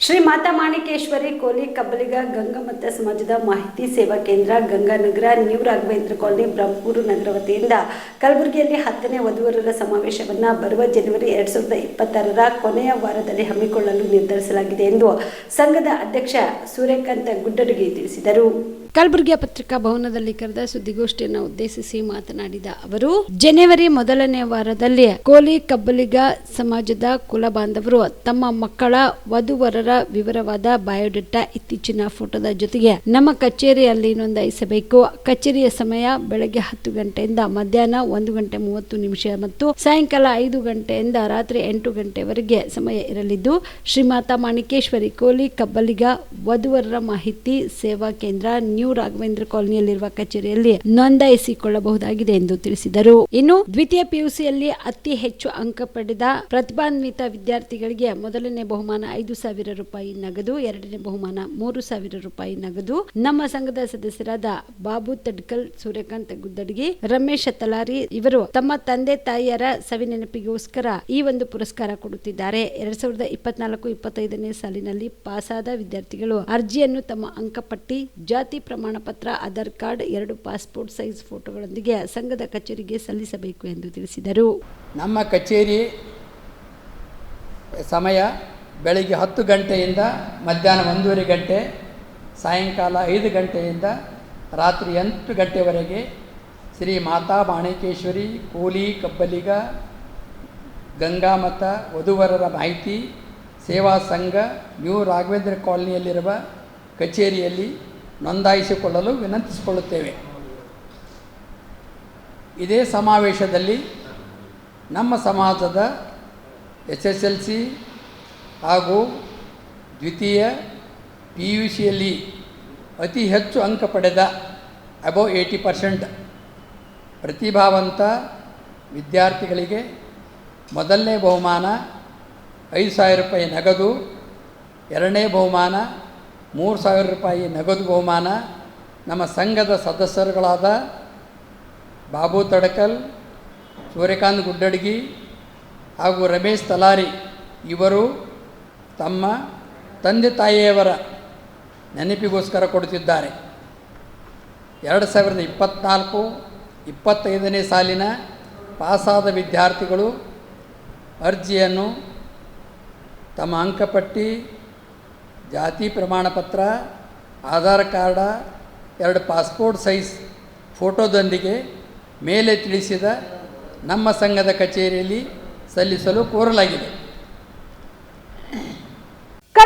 ಶ್ರೀ ಮಾತಾ ಮಾಣಿಕೇಶ್ವರಿ ಕೋಲಿ ಕಬ್ಬಲಿಗ ಗಂಗಾಮತ ಸಮಾಜದ ಮಾಹಿತಿ ಸೇವಾ ಕೇಂದ್ರ ಗಂಗಾನಗರ ನ್ಯೂ ರಾಘವೇಂದ್ರ ಕಾಲನಿ ಬ್ರಹ್ಮಪುರ ನಗರ ವತಿಯಿಂದ ಕಲಬುರಗಿಯಲ್ಲಿ ಹತ್ತನೇ ವಧುವರರ ಸಮಾವೇಶವನ್ನು ಬರುವ ಜನವರಿ ಎರಡು ಸಾವಿರದ ಇಪ್ಪತ್ತಾರರ ಕೊನೆಯ ವಾರದಲ್ಲಿ ಹಮ್ಮಿಕೊಳ್ಳಲು ನಿರ್ಧರಿಸಲಾಗಿದೆ ಎಂದು ಸಂಘದ ಅಧ್ಯಕ್ಷ ಸೂರ್ಯಕಾಂತ ಗುಡ್ಡಡಿಗೆ ತಿಳಿಸಿದರು. ಕಲಬುರಗಿಯ ಪತ್ರಿಕಾ ಭವನದಲ್ಲಿ ಕರೆದ ಸುದ್ದಿಗೋಷ್ಠಿಯನ್ನು ಉದ್ದೇಶಿಸಿ ಮಾತನಾಡಿದ ಅವರು, ಜನವರಿ ಮೊದಲನೇ ವಾರದಲ್ಲಿ ಕೋಲಿ ಕಬ್ಬಲಿಗ ಸಮಾಜದ ಕುಲ ಬಾಂಧವರು ತಮ್ಮ ಮಕ್ಕಳ ವಧುವರರ ವಿವರವಾದ ಬಯೋಡೇಟಾ ಇತ್ತೀಚಿನ ಫೋಟೋದ ಜೊತೆಗೆ ನಮ್ಮ ಕಚೇರಿಯಲ್ಲಿ ನೋಂದಾಯಿಸಬೇಕು. ಕಚೇರಿಯ ಸಮಯ ಬೆಳಗ್ಗೆ ಹತ್ತು ಗಂಟೆಯಿಂದ ಮಧ್ಯಾಹ್ನ ಒಂದು ಗಂಟೆ ಮೂವತ್ತು ನಿಮಿಷ ಮತ್ತು ಸಾಯಂಕಾಲ ಐದು ಗಂಟೆಯಿಂದ ರಾತ್ರಿ ಎಂಟು ಗಂಟೆವರೆಗೆ ಸಮಯ ಇರಲಿದ್ದು, ಶ್ರೀಮಾತಾ ಮಾಣಿಕೇಶ್ವರಿ ಕೋಲಿ ಕಬ್ಬಲಿಗ ವಧುವರರ ಮಾಹಿತಿ ಸೇವಾ ಕೇಂದ್ರ ನ್ಯೂ ರಾಘವೇಂದ್ರ ಕಾಲೋನಿಯಲ್ಲಿರುವ ಕಚೇರಿಯಲ್ಲಿ ನೋಂದಾಯಿಸಿಕೊಳ್ಳಬಹುದಾಗಿದೆ ಎಂದು ತಿಳಿಸಿದರು. ಇನ್ನು ದ್ವಿತೀಯ ಪಿಯುಸಿಯಲ್ಲಿ ಅತಿ ಹೆಚ್ಚು ಅಂಕ ಪಡೆದ ಪ್ರತಿಭಾನ್ವಿತ ವಿದ್ಯಾರ್ಥಿಗಳಿಗೆ ಮೊದಲನೇ ಬಹುಮಾನ ಐದು ಸಾವಿರ ರೂಪಾಯಿ ನಗದು, ಎರಡನೇ ಬಹುಮಾನ ಮೂರು ಸಾವಿರ ರೂಪಾಯಿ ನಗದು. ನಮ್ಮ ಸಂಘದ ಸದಸ್ಯರಾದ ಬಾಬು ತಡ್ಕಲ್, ಸೂರ್ಯಕಾಂತ್ ಗುದ್ದಡ್ಗಿ, ರಮೇಶ್ ತಲಾರಿ ಇವರು ತಮ್ಮ ತಂದೆ ತಾಯಿಯರ ಸವಿನೆನಪಿಗೋಸ್ಕರ ಈ ಒಂದು ಪುರಸ್ಕಾರ ಕೊಡುತ್ತಿದ್ದಾರೆ. ಎರಡ್ ಸಾವಿರದ ಇಪ್ಪತ್ನಾಲ್ಕು, ಇಪ್ಪತ್ತೈದನೇ ಸಾಲಿನಲ್ಲಿ ಪಾಸಾದ ವಿದ್ಯಾರ್ಥಿಗಳು ಅರ್ಜಿಯನ್ನು ತಮ್ಮ ಅಂಕಪಟ್ಟಿ ಜಾತಿ ಪ್ರಮಾಣ ಪತ್ರ ಆಧಾರ್ ಕಾರ್ಡ್, ಎರಡು ಪಾಸ್ಪೋರ್ಟ್ ಸೈಜ್ ಫೋಟೋಗಳೊಂದಿಗೆ ಸಂಘದ ಕಚೇರಿಗೆ ಸಲ್ಲಿಸಬೇಕು ಎಂದು ತಿಳಿಸಿದರು. ನಮ್ಮ ಕಚೇರಿ ಸಮಯ ಬೆಳಿಗ್ಗೆ ಹತ್ತು ಗಂಟೆಯಿಂದ ಮಧ್ಯಾಹ್ನ ಒಂದೂವರೆ ಗಂಟೆ, ಸಾಯಂಕಾಲ ಐದು ಗಂಟೆಯಿಂದ ರಾತ್ರಿ ಎಂಟು ಗಂಟೆವರೆಗೆ ಶ್ರೀ ಮಾತಾ ಬಾಣಿಕೇಶ್ವರಿ ಕೂಲಿ, ಕಬ್ಬಲಿಗ, ಗಂಗಾಮತ, ವಧುವರರ ಮಾಹಿತಿ, ಸೇವಾ ಸಂಘ, ನ್ಯೂ ರಾಘವೇಂದ್ರ ಕಾಲನಿಯಲ್ಲಿರುವ ಕಚೇರಿಯಲ್ಲಿ ನೋಂದಾಯಿಸಿಕೊಳ್ಳಲು ವಿನಂತಿಸಿಕೊಳ್ಳುತ್ತೇವೆ. ಇದೇ ಸಮಾವೇಶದಲ್ಲಿ ನಮ್ಮ ಸಮಾಜದ ಎಸ್ ಎಸ್ ಎಲ್ ಸಿ ಹಾಗೂ ದ್ವಿತೀಯ ಪಿ ಯು ಸಿಯಲ್ಲಿ ಅತಿ ಹೆಚ್ಚು ಅಂಕ ಪಡೆದ ಅಬೌವ್ ಏಯ್ಟಿ ಪರ್ಸೆಂಟ್ ಪ್ರತಿಭಾವಂತ ವಿದ್ಯಾರ್ಥಿಗಳಿಗೆ ಮೊದಲನೇ ಬಹುಮಾನ ಐದು ಸಾವಿರ ರೂಪಾಯಿ ನಗದು, ಎರಡನೇ ಬಹುಮಾನ ಮೂರು ಸಾವಿರ ರೂಪಾಯಿ ನಗದು ಬಹುಮಾನ ನಮ್ಮ ಸಂಘದ ಸದಸ್ಯರುಗಳಾದ ಬಾಬು ತಡಕಲ್, ಸೂರ್ಯಕಾಂತ್ ಗುಡ್ಡಡ್ಗಿ ಹಾಗೂ ರಮೇಶ್ ತಲಾರಿ ಇವರು ತಮ್ಮ ತಂದೆ ತಾಯಿಯವರ ನೆನಪಿಗೋಸ್ಕರ ಕೊಡುತ್ತಿದ್ದಾರೆ. ಎರಡು ಸಾವಿರದ ಇಪ್ಪತ್ತ್ನಾಲ್ಕು ಇಪ್ಪತ್ತೈದನೇ ಸಾಲಿನ ಪಾಸಾದ ವಿದ್ಯಾರ್ಥಿಗಳು ಅರ್ಜಿಯನ್ನು ತಮ್ಮ ಅಂಕಪಟ್ಟಿ ಜಾತಿ ಪ್ರಮಾಣ ಪತ್ರ, ಆಧಾರ್ ಕಾರ್ಡ, ಎರಡು ಪಾಸ್ಪೋರ್ಟ್ ಸೈಜ್ ಫೋಟೋದೊಂದಿಗೆ ಮೇಲೆ ತಿಳಿಸಿದ ನಮ್ಮ ಸಂಘದ ಕಚೇರಿಯಲ್ಲಿ ಸಲ್ಲಿಸಲು ಕೋರಲಾಗಿದೆ.